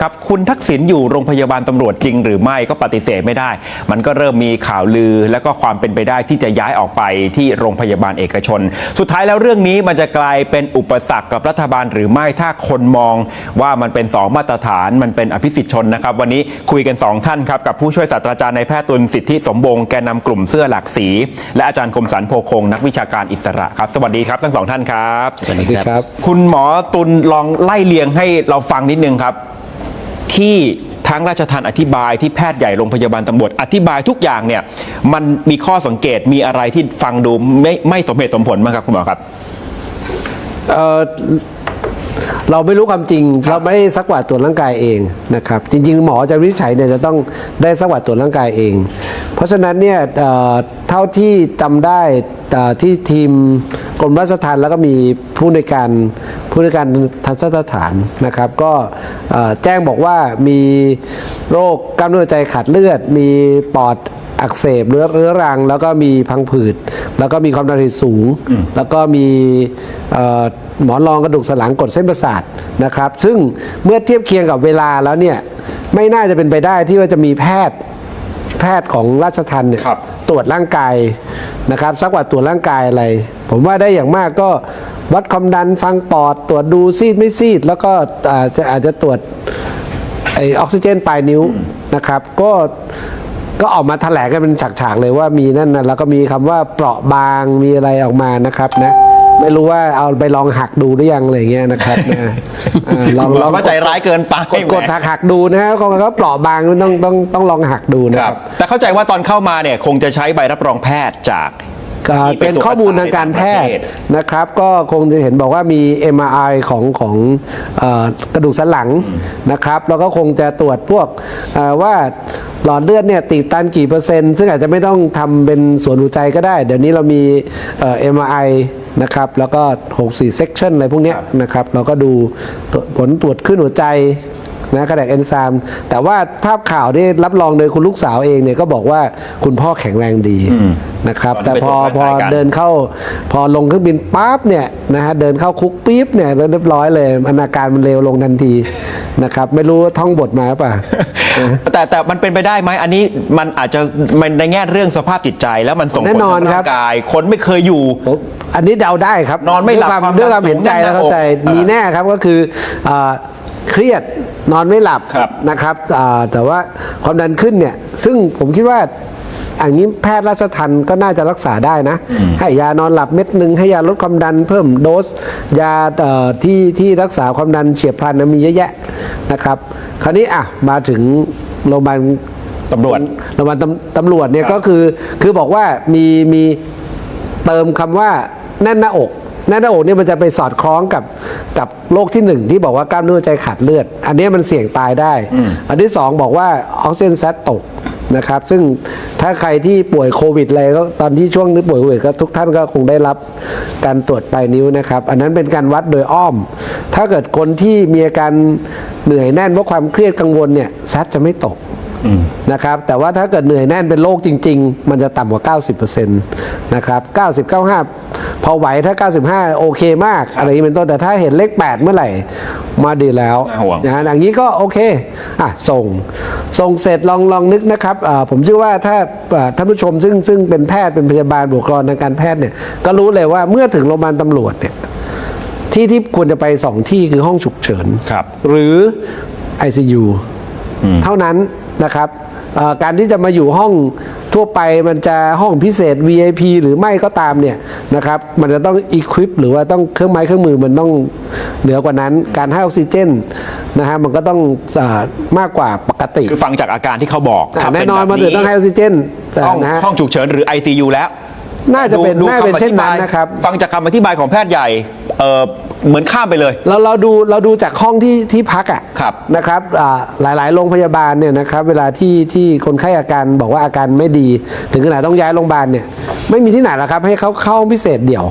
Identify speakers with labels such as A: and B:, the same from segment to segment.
A: ครับคุณทักษิณอยู่โรงพยาบาลตำรวจจริงหรือไม่ก็ปฏิเสธไม่ได้ มันก็เริ่มมีข่าวลือและก็ความเป็นไปได้ที่จะย้ายออกไปที่โรงพยาบาลเอกชน สุดท้ายแล้วเรื่องนี้มันจะกลายเป็นอุปสรรคกับรัฐบาลหรือไม่ถ้าคนมองว่ามันเป็น 2 มาตรฐานมันเป็นอภิสิทธิชนนะครับ วันนี้คุยกัน 2 ท่านครับ กับผู้ช่วยศาสตราจารย์นายแพทย์ตุลสิทธิสมบงษ์แกนนำกลุ่มเสื้อหลักสี และอาจารย์คมสันโพคงนักวิชาการอิสระครับสวัสดีครับทั้งสองท่านครับ
B: สวัสดีครับ
A: คุณหมอตุลลองไล่เลียงให้เราฟังนิดนึงครับ ที่ทั้งราชทันอธิบายที่แพทย์ใหญ่โรงพยาบาลตำรวจอธิบายทุกอย่างเนี่ยมันมีข้อสังเกตมีอะไรที่ฟังดูไม่ไม่สมเหตุสมผลมั้งครับคุณหมอครับ
C: เอ่อเราไม่รู้ความจริง เราไม่ได้ซักประวัติตรวจร่างกายเองนะครับ จริง ๆ หมอจะวินิจฉัยเนี่ยจะต้องได้ซักประวัติตรวจร่างกายเอง เพราะฉะนั้นเนี่ยเอ่อเท่าที่จำได้เอ่อที่ทีมกรมราชทัณฑ์แล้วก็มีผู้ในวยการผู้ในวยการทันสถานนะครับ ก็เอ่อแจ้งบอกว่ามีโรคกล้ามเนื้อหัวใจขาดเลือด มีปอดอักเสบเรื้อเรื้อรัง แล้วก็มีพังผืด แล้วก็มีความดันโลหิตสูง แล้วก็มีเอ่อ หมอนรองกระดูกสันหลังกดเส้นประสาทนะครับ ซึ่งเมื่อเทียบเคียงกับเวลาแล้วเนี่ยไม่น่าจะเป็นไปได้ที่ว่าจะมีแพทย์แพทย์ของราชทันเนี่ย
A: ครับ
C: ตรวจร่างกายนะครับสักว่าตรวจร่างกายอะไร ผมว่าได้อย่างมากก็วัดความดันฟังปอดตรวจดูซีดไม่ซีด แล้วก็อาจจะอาจจะตรวจไอออกซิเจนปลายนิ้วนะครับ ก็ก็ออกมาแถลงกันเป็นฉากๆเลยว่ามีนั่นนะแล้วก็มีคำว่าเปราะบางมีอะไรออกมานะครับนะ ไม่รู้ว่าเอาไปลองหักดูหรือยังอะไรเงี้ยนะครับนะอ่าลอง
A: เราก็ใจร้ายเกินไป
C: กดกด
A: แหม
C: หักหักดูนะฮะเขาก็เปราะบางต้องต้องต้องลองหักดูนะ
A: ค
C: ค
A: รั
C: รั
A: บบแต่เข้าใจว่าตอนเข้ามาเนี่ยคงจะใช้ใบรับรองแพทย์จาก
C: ก็
A: ที่
C: เป็น
A: ตวจ
C: ข้อมูลทางการแพทย์
A: ในต่งประเนะ
C: ครับ ก็คงจะเห็นบอกว่ามี MRI ของของเอ่อกระดูกสันหลังนะครับ แล้วก็คงจะตรวจพวกเอ่อว่าหลอดเลือดเนี่ยตีบตันกี่เปอร์เซ็นต์ ซึ่งอาจจะไม่ต้องทำเป็นสวนหัวใจก็ได้ เดี๋ยวนี้เรามีเอ่อ MRI นะครับ แล้วก็ 64 section อะไรพวกเนี้ยนะครับ เราก็ดูตัวผลตรวจขึ้นหัวใจนะกระแดกเอนไซม์แต่ว่าภาพข่าวที่รับรองโดยคุณลูกสาวเองเนี่ยก็บอกว่าคุณพ่อแข็งแรงดีนะครับ
A: ตอนที่
C: แต่พอ
A: ไปต
C: พ
A: รว
C: อ
A: จร่างกายกัน
C: เดินเข้า พอลงเครื่องบินปั๊บเนี่ยนะฮะเดินเข้าคุกปี๊บเนี่ยเรียบร้อยเลยอาการมันเลวลงทันที นะครับไม่รู้ว่าท่องบทมาหรือเปล่า
A: แต่แต่มันเป็นไปได้ไหมอันนี้มันอาจจะมันในแง่เรื่องสภาพจิตใจ แล้วมันส่งผล
C: แน่นอน
A: ต่อ
C: ครั
A: ร่า
C: บ
A: งกาย คนไม่เคยอยู่
C: ผมอันนี้เดาได้ครับ
A: นอนไม่หลับ
C: ด้วยความ
A: ความดัน
C: ด้วยความเห็นใจ
A: สูง
C: แล้วเข้าใจ
A: แน่นหน้าอก
C: มีแน่ครับก็คืออ่าเครียดนอนไม่หลับ
A: ครับ
C: นะครับอ่าแต่ว่าความดันขึ้นเนี่ยซึ่งผมคิดว่าอันนี้แพทย์ราชทันก็น่าจะรักษาได้นะ ให้ยานอนหลับเม็ดหนึ่งให้ยาลดความดันเพิ่มโดส ยาเอ่อที่ที่รักษาความดันเฉียบพลันนะมีเยอะแยะ นะครับ คราวนี้อะมาถึงโรงพยาบาล
A: ตำรวจ
C: โรงพยาบาลตำตำรวจเนี่ย
A: ครับ
C: ก็คือคือบอกว่ามีมีเติมคำว่าแน่นหน้าอกแน่นหน้าอกเนี่ยมันจะไปสอดคล้องกับกับโรคที่หนึ่งที่บอกว่ากล้ามเนื้อหัวใจขาดเลือด อันเนี้ยมันเสี่ยงตายได้ อันที่สองบอกว่าออกซิเจนแซตตกนะครับ ซึ่งถ้าใครที่ป่วยโควิดอะไรก็ตอนที่ช่วงนี้ป่วยโควิดก็ทุกท่านก็คงได้รับการตรวจปลายนิ้วนะครับ อันนั้นเป็นการวัดโดยอ้อม ถ้าเกิดคนที่มีอาการ เหนื่อยแน่นเพราะความเครียดกังวลเนี่ยแซตจะไม่ตกนะครับแต่ว่าถ้าเกิดเหนื่อยแน่นเป็นโรคจริง ๆ มันจะต่ำกว่า 90%นะครับ90 95 พอไหวถ้า 95 โอเคมาก อะไรอย่างนี้เป็นต้นแต่ถ้าเห็นเลข 8 เมื่อไหร่ มาดีแล้ว
A: น่าห่วง
C: นะฮะอย่างนี้ก็โอเคอะส่ง ส่งเสร็จลองลองนึกนะครับอ่าผมเชื่อว่าถ้าอ่าท่านผู้ชมซึ่งซึ่งเป็นแพทย์เป็นพยาบาลบุคลากรทางการแพทย์เนี่ยก็รู้เลยว่าเมื่อถึงโรงพยาบาลตำรวจเนี่ย ที่ที่ควรจะไปสองที่คือห้องฉุกเฉิน
A: ครับ
C: หรือ ICU เท่านั้นนะครับเอ่อการที่จะมาอยู่ห้องทั่วไปมันจะห้องพิเศษ VIP หรือไม่ก็ตามเนี่ยนะครับมันจะต้อง equip หรือว่าต้องเครื่องไม้เครื่องมือมันต้องเหนือกว่านั้น การให้ออกซิเจนนะฮะมันก็ต้องเอ่อมากกว่าปกติ
A: คือฟังจากอาการที่เขาบอก
C: อะ
A: ถ้า
C: แน่
A: เป็น
C: นอน
A: แบบ
C: มันถึงต้องให้ออกซิเจน
A: ห้อง
C: นะฮะ
A: ห้องฉุกเฉินหรือ ICU แล้ว
C: น่าจะเป็น
A: ดู
C: น่าเป็น
A: คำอ
C: เช่น
A: ธิ
C: นั้น
A: บาย
C: นะครับ
A: ฟังจากคำอธิบายของแพทย์ใหญ่ เอ่อเหมือนข้ามไปเลย
C: เราเราดูเราดูจากห้องที่ที่พักอะ
A: ครับ
C: นะครับอ่าหลายๆโรงพยาบาลเนี่ยนะครับเวลาที่ที่คนไข้อาการบอกว่าอาการไม่ดี ถึงขนาดต้องย้ายโรงพยาบาลเนี่ยไม่มีที่ไหนหรอกครับ ให้เขาเข้าห้องพิเศษเดี่ยว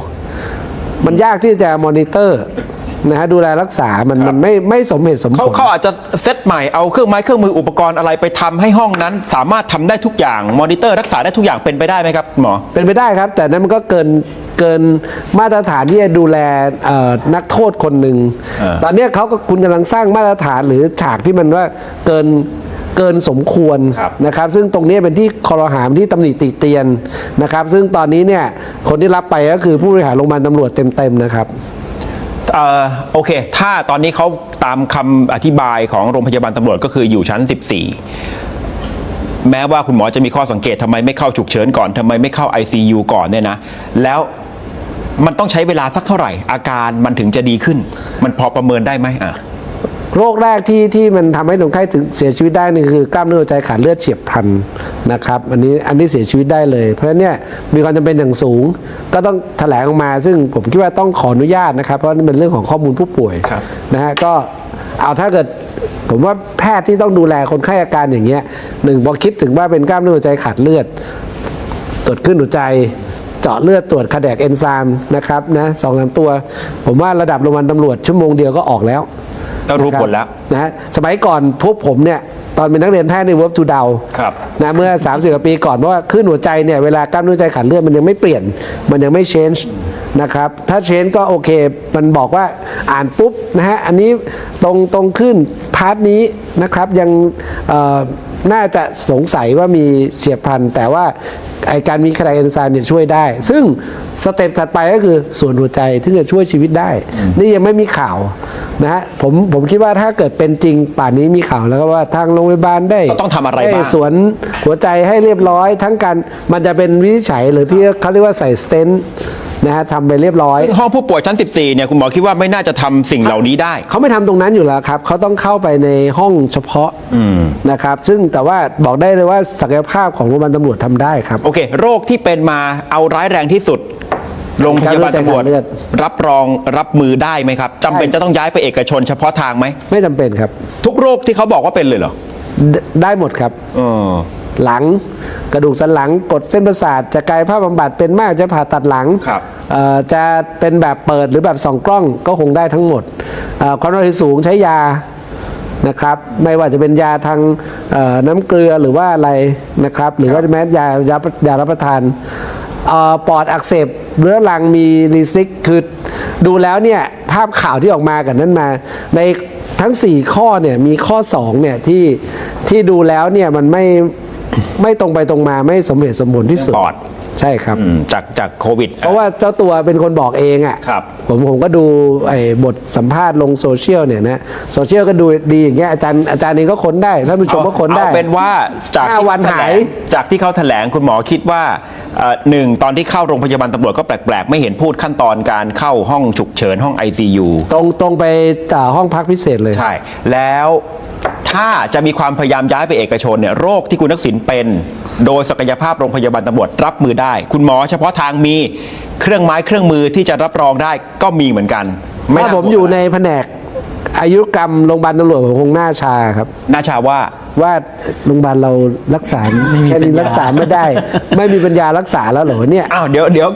C: มันยากที่จะมอนิเตอร์นะฮะดูแลรักษา มันมันไม่ไม่สมเหตุสมผ
A: เขา
C: ล
A: เขาอาจจะเซตใหม่เอาเครื่องไม้เครื่องมืออุปกรณ์อะไรไปทำให้ห้องนั้น สามารถทำได้ทุกอย่างมอนิเตอร์รักษาได้ทุกอย่างเป็นไปได้ไหมครับหมอ
C: เป็นไปได้ครับ แต่นั้นมันก็เกิน เกินมาตรฐานที่จะดูแลเอ่อนักโทษคนหนึ่ง
A: เออ
C: ตอนเนี้ยเขาก็คุณกำลังสร้างมาตรฐานหรือฉากที่มันว่าเกินเกินสมควร
A: ครับ
C: นะครับ ซึ่งตรงนี้เป็นที่คอรหามที่ตำหนิติเตียนนะครับ ซึ่งตอนนี้เนี่ยคนที่รับไปก็คือผู้บริหารโรงพยาบาลตำรวจเต็มๆนะครับ
A: เอ่อโอเค ถ้าตอนนี้เขาตามคำอธิบายของโรงพยาบาลตำรวจก็คืออยู่ชั้น 14 แม้ว่าคุณหมอจะมีข้อสังเกตทำไมไม่เข้าฉุกเฉินก่อนทำไมไม่เข้า ICU ก่อนเนี่ยนะ แล้ว มันต้องใช้เวลาสักเท่าไหร่ อาการมันถึงจะดีขึ้น มันพอประเมินได้ไหมอะ
C: โรคแรกที่ที่มันทำให้คนไข้ถึงเสียชีวิตได้นี่คือกล้ามเนื้อหัวใจขาดเลือดเฉียบพลันนะครับอันนี้อันนี้เสียชีวิตได้เลย เพราะฉะนั้นเนี่ยมีความจำเป็นอย่างสูง ก็ต้องแถลงออกมา ซึ่งผมคิดว่าต้องขออนุญาตนะครับ เพราะนี่เป็นเรื่องของข้อมูลผู้ป่วย
A: ครับ
C: นะฮะก็เอาถ้าเกิดผมว่าแพทย์ที่ต้องดูแลคนไข้อาการอย่างเงี้ยหนึ่งพอคิดถึงว่าเป็นกล้ามเนื้อหัวใจขาดเลือดตรวจขึ้นหัวใจ เจาะเลือดตรวจคาร์แดกเอนไซม์นะครับนะสองสามตัว ผมว่าระดับโรงพยาบาลตำรวจชั่วโมงเดียวก็ออกแล้ว
A: ก็รู้ผลแล้ว
C: นะฮะสมัยก่อนพวกผมเนี่ยตอนเป็นนักเรียนแพทย์ในเวิร์บทูดาว
A: ครับ
C: นะเมื่อ 30กว่าปีก่อนเพราะว่าขึ้นหัวใจเนี่ยเวลากล้ามเนื้อหัวใจขาดเลือดมันยังไม่เปลี่ยน มันยังไม่ change นะครับ ถ้า change ก็โอเค มันบอกว่าอ่านปุ๊บนะฮะ อันนี้ตรงตรงขึ้นพาร์ทนี้นะครับยังเอ่อ น่าจะสงสัยว่ามีเฉียบพลันแต่ว่าไอการมีคาร์ไดเอนไซม์เนี่ยช่วยได้ ซึ่งสเต็ปถัดไปก็คือส่วนหัวใจที่จะช่วยชีวิตได้ นี่ยังไม่มีข่าวนะฮะผมผมคิดว่าถ้าเกิดเป็นจริงป่านนี้มีข่าวแล้วก็ว่าทางโรงพยาบาลได้
A: ก็ต้องทำอะไร
C: ด้
A: บ้าง
C: สวนหัวใจให้เรียบร้อย ทั้งการมันจะเป็นวินิจฉัยหรือที่เขาเรียกว่าใส่สเตนต์ นะฮะทำไปเรียบร้อย
A: ซึ่งห้องผู้ป่วยชั้น 14 เนี่ยคุณหมอคิดว่าไม่น่าจะทำสิ่งเหล่านี้ได้
C: เขาไม่ทำตรงนั้นอยู่แล้วครับ เขาต้องเข้าไปในห้องเฉพาะนะครับ ซึ่งแต่ว่าบอกได้เลยว่าศักยภาพของโรงพยาบาลตำรวจทำได้ครับ
A: โอเค โรคที่เป็นมาเอาร้ายแรงที่สุดโรงพยาบาลตำรวจ
C: การเลือด
A: รับรองรับมือได้ไหมครับจำเป็น
C: ได้
A: จะต้องย้ายไปเอกชนเฉพาะทางไหม
C: ไม่จำเป็นครับ
A: ทุกโรคที่เขาบอกว่าเป็นเลยเหรอ
C: ไดได้หมดครับ
A: เออ
C: หลังกระดูกสันหลังกดเส้นประสาทจะกายภาพบำบัดเป็นมากจะผ่าตัดหลัง
A: ครับ
C: เอ่อ จะเป็นแบบเปิดหรือแบบส่องกล้องก็คงได้ทั้งหมดความดันโลหิตสูงใช้ยานะครับไม่ว่าจะเป็นยาทางน้ำเกลือหรือว่าอะไรนะครับ หรือว่าแม้ยายายารับประทานอปอดอักเสบเรื้อรังมีรีซิกคือดูแล้วเนี่ยภาพข่าวที่ออกมากันนั้นมา ในทั้ง 4 ข้อเนี่ยมีข้อ2เนี่ยที่ที่ดูแล้วเนี่ยมันไม่ไม่ตรงไปตรงมาไม่สมเหตุสมผลที่สุด
A: ปอด
C: ใช่ครับ
A: อืมจากจากโควิด
C: เพราะว่าเจ้าตัวเป็นคนบอกเองอะ
A: ครับ
C: ผมผมก็ดูไอ้บทสัมภาษณ์ลงโซเชียลเนี่ยนะโซเชียลก็ดูดีอย่างเงี้ยอาจารย์อาจารย์เองก็ค้นได้ท่านผู้ชมก็ค้นได้
A: เอาเป็นว่าจาก
C: ห้า
A: ที่
C: วัน
A: เขแถล
C: หาย
A: งจากที่เขาแถลงคุณหมอคิดว่าเอ่อหนึ่งตอนที่เข้าโรงพยาบาลตำรวจก็แปลกๆ ไม่เห็นพูดขั้นตอนการเข้าห้องฉุกเฉินห้อง ICU
C: ตรงตรงไปอ่าห้องพักพิเศษเลย
A: ใช่ แล้ว ถ้าจะมีความพยายามย้ายไปเอกชนเนี่ยโรคที่คุณทักษิณเป็น โดยศักยภาพโรงพยาบาลตำรวจรับมือได้ คุณหมอเฉพาะทางมีเครื่องไม้เครื่องมือที่จะรับรองได้ก็มีเหมือนกัน
C: ถ้า
A: น่
C: ผมอยู่ในแผนกอายุรกรรมโรงพยาบาลตำรวจผมคงหน้าชาครับ
A: นาชาว่า
C: ว่าโรงพยาบาลเรารักษาแค่นี้รักษาไม่ได้ ไม่มีปัญญารักษาแล้วเหรอเนี่ย
A: อ้าวเดี๋ยวเดี๋ยว